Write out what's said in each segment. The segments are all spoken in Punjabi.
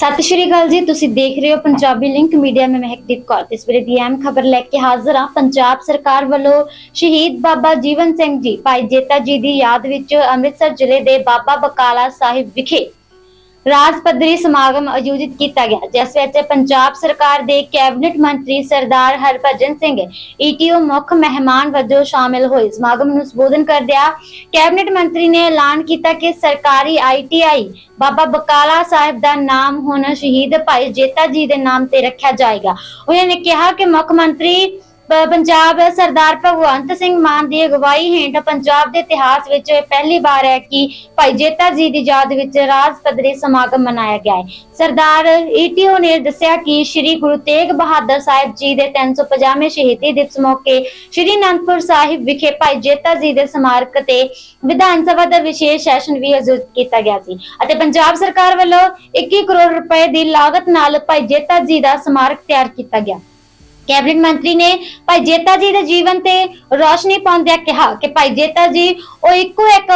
ਸਤਿ ਸ਼੍ਰੀ ਅਕਾਲ ਜੀ, ਤੁਸੀਂ ਦੇਖ ਰਹੇ ਹੋ ਪੰਜਾਬੀ ਲਿੰਕ ਮੀਡੀਆ ਮੈਂ ਮਹਿਕਦੀਪ ਕੌਰ। ਇਸ ਵੇਲੇ ਦੀ ਅਹਿਮ ਖਬਰ ਲੈ ਕੇ ਹਾਜ਼ਰ ਹਾਂ। ਪੰਜਾਬ ਸਰਕਾਰ ਵੱਲੋਂ ਸ਼ਹੀਦ ਬਾਬਾ ਜੀਵਨ ਸਿੰਘ ਜੀ, ਭਾਈ ਜੇਤਾ ਜੀ ਦੀ ਯਾਦ ਵਿੱਚ ਅੰਮ੍ਰਿਤਸਰ ਜ਼ਿਲ੍ਹੇ ਦੇ ਬਾਬਾ ਬਕਾਲਾ ਸਾਹਿਬ ਵਿਖੇ ਰਾਜ ਪੱਧਰੀ ਸਮਾਗਮ ਆਯੋਜਿਤ ਕੀਤਾ ਗਿਆ, ਜਿਸ ਵਿੱਚ ਪੰਜਾਬ ਸਰਕਾਰ ਦੇ ਕੈਬਨਿਟ ਮੰਤਰੀ ਸਰਦਾਰ ਹਰਭਜਨ ਸਿੰਘ ਈਟੀਓ ਮੁੱਖ ਮਹਿਮਾਨ ਵਜੋਂ ਸ਼ਾਮਿਲ ਹੋਏ। ਸਮਾਗਮ ਨੂੰ ਸੰਬੋਧਨ ਕਰਦਿਆਂ ਕੈਬਨਿਟ ਮੰਤਰੀ ਨੇ ਐਲਾਨ ਕੀਤਾ ਕਿ ਸਰਕਾਰੀ ਆਈਟੀਆਈ ਬਾਬਾ ਬਕਾਲਾ ਸਾਹਿਬ ਦਾ ਨਾਮ ਹੁਣ ਸ਼ਹੀਦ ਭਾਈ ਜੇਤਾ ਜੀ ਦੇ ਨਾਮ ਤੇ ਰੱਖਿਆ ਜਾਏਗਾ। ਉਹਨਾਂ ਨੇ ਕਿਹਾ ਕਿ ਮੁੱਖ ਮੰਤਰੀ ਪੰਜਾਬ ਸਰਦਾਰ ਭਗਵੰਤ ਸਿੰਘ ਮਾਨ ਦੀ ਅਗਵਾਈ ਹੇਠ ਪੰਜਾਬ ਦੇ ਇਤਿਹਾਸ ਵਿੱਚ ਇਹ ਪਹਿਲੀ ਵਾਰ ਹੈ ਕਿ ਭਾਈ ਜੇਤਾ ਜੀ ਦੀ ਯਾਦ ਵਿੱਚ ਰਾਜ ਪੱਧਰੀ ਸਮਾਗਮ ਮਨਾਇਆ ਗਿਆ ਹੈ। ਸਰਦਾਰ ਈਟੀਓ ਨੇ ਦੱਸਿਆ ਕਿ ਸ੍ਰੀ ਗੁਰੂ ਤੇਗ ਬਹਾਦਰ ਸਾਹਿਬ ਜੀ ਦੇ 350ਵੇਂ ਸ਼ਹੀਦੀ ਦਿਵਸ ਮੌਕੇ ਸ੍ਰੀ ਅਨੰਦਪੁਰ ਸਾਹਿਬ ਵਿਖੇ ਭਾਈ ਜੇਤਾ ਜੀ ਦੇ ਸਮਾਰਕ ਤੇ ਵਿਧਾਨ ਸਭਾ ਦਾ ਵਿਸ਼ੇਸ਼ ਸੈਸ਼ਨ ਵੀ ਆਯੋਜਿਤ ਕੀਤਾ ਗਿਆ ਸੀ ਅਤੇ ਪੰਜਾਬ ਸਰਕਾਰ ਵੱਲੋਂ 21 ਕਰੋੜ ਰੁਪਏ ਦੀ ਲਾਗਤ ਨਾਲ ਭਾਈ ਜੇਤਾ ਜੀ ਦਾ ਸਮਾਰਕ ਤਿਆਰ ਕੀਤਾ ਗਿਆ। ਕੈਬਨਿਟ ਮੰਤਰੀ ਨੇ ਭਾਈ ਜੇਤਾ ਜੀ ਦੇ ਜੀਵਨ ਤੇ ਰੋਸ਼ਨੀ ਪਾਉਂਦਿਆਂ ਕਿਹਾ ਕਿ ਭਾਈ ਜੇਤਾ ਜੀ, ਉਹ ਇੱਕੋ ਇੱਕ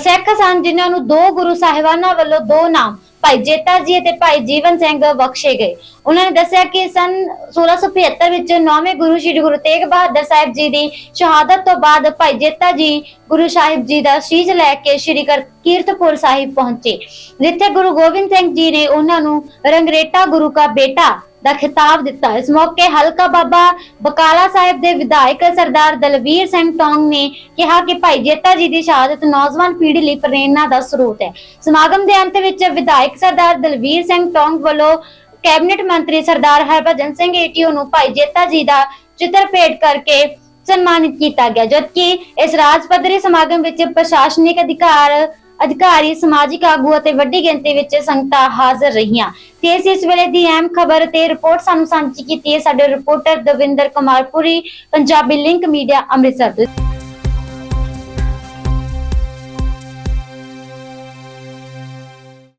ਸਿੱਖ ਸਨ ਜਿਨ੍ਹਾਂ ਨੂੰ ਦੋ ਗੁਰੂ ਸਾਹਿਬਾਨਾਂ ਵੱਲੋਂ ਦੋ ਨਾਮ, ਭਾਈ ਜੇਤਾ ਜੀ ਅਤੇ ਭਾਈ ਜੀਵਨ ਸਿੰਘ ਬਖਸ਼ੇ ਗਏ। ਉਹਨਾਂ ਨੇ ਦੱਸਿਆ ਕਿ ਸਨ 1675 ਵਿੱਚ ਨੌਵੇਂ ਗੁਰੂ ਸ੍ਰੀ ਗੁਰੂ ਤੇਗ ਬਹਾਦਰ ਸਾਹਿਬ ਜੀ ਦੀ ਸ਼ਹਾਦਤ ਤੋਂ ਬਾਅਦ ਭਾਈ ਜੇਤਾ ਜੀ ਗੁਰੂ ਸਾਹਿਬ ਜੀ ਦਾ ਸੀਸ ਲੈ ਕੇ ਸ੍ਰੀ ਕੀਰਤਪੁਰ ਸਾਹਿਬ ਪਹੁੰਚੇ। ਜਿੱਥੇ ਗੁਰੂ ਗੋਬਿੰਦ ਸਿੰਘ ਜੀ ਨੇ ਉਹਨਾਂ ਨੂੰ ਰੰਗਰੇਟਾ ਗੁਰੂ ਦਾ ਬੇਟਾ ਦਾ ਖਿਤਾਬ ਦਿੱਤਾ। ਇਸ ਮੌਕੇ ਹਲਕਾ ਬਾਬਾ ਬਕਾਲਾ ਸਾਹਿਬ ਦੇ ਵਿਧਾਇਕ ਸਰਦਾਰ ਦਲਵੀਰ ਸਿੰਘ ਟੌਂਗ ਨੇ ਕਿਹਾ ਕਿ ਭਾਈ ਜੇਤਾ ਜੀ ਦੀ ਸ਼ਹਾਦਤ ਨੌਜਵਾਨ ਪੀੜ੍ਹੀ ਲਈ ਪ੍ਰੇਰਣਾ ਦਾ ਸਰੋਤ ਹੈ। ਸਮਾਗਮ ਦੇ ਅੰਤ ਵਿੱਚ ਵਿਧਾਇਕ ਸਰਦਾਰ ਦਲਵੀਰ ਸਿੰਘ ਟੌਂਗ ਵੱਲੋਂ ਕੈਬਨਿਟ ਮੰਤਰੀ ਸਰਦਾਰ ਹਰਭਜਨ ਸਿੰਘ ਏਟੀਓ ਨੂੰ ਭਾਈ ਜੇਤਾ ਜੀ ਦਾ ਚਿੱਤਰ ਭੇਟ ਕਰਕੇ ਸਨਮਾਨਿਤ ਕੀਤਾ ਗਿਆ, ਜਦਕਿ ਇਸ ਰਾਜ ਪੱਧਰੀ ਸਮਾਗਮ ਵਿੱਚ ਪ੍ਰਸ਼ਾਸਨਿਕ ਅਧਿਕਾਰ ਅਧਿਕਾਰੀ ਸਮਾਜਿਕ ਆਗੂ ਅਤੇ ਵੱਡੀ ਗਿਣਤੀ ਵਿੱਚ ਸੰਗਤਾਂ ਹਾਜ਼ਰ ਰਹੀਆਂ। ਤੇ ਇਸ ਇਸ ਵੇਲੇ ਦੀ ਅਹਿਮ ਖਬਰ ਤੇ ਰਿਪੋਰਟ ਸਾਨੂੰ ਸਾਂਝੀ ਕੀਤੀ ਹੈ। ਸਾਡੇ reporter Davinder Kumar Puri, Punjabi link media Amritsar ਤੋਂ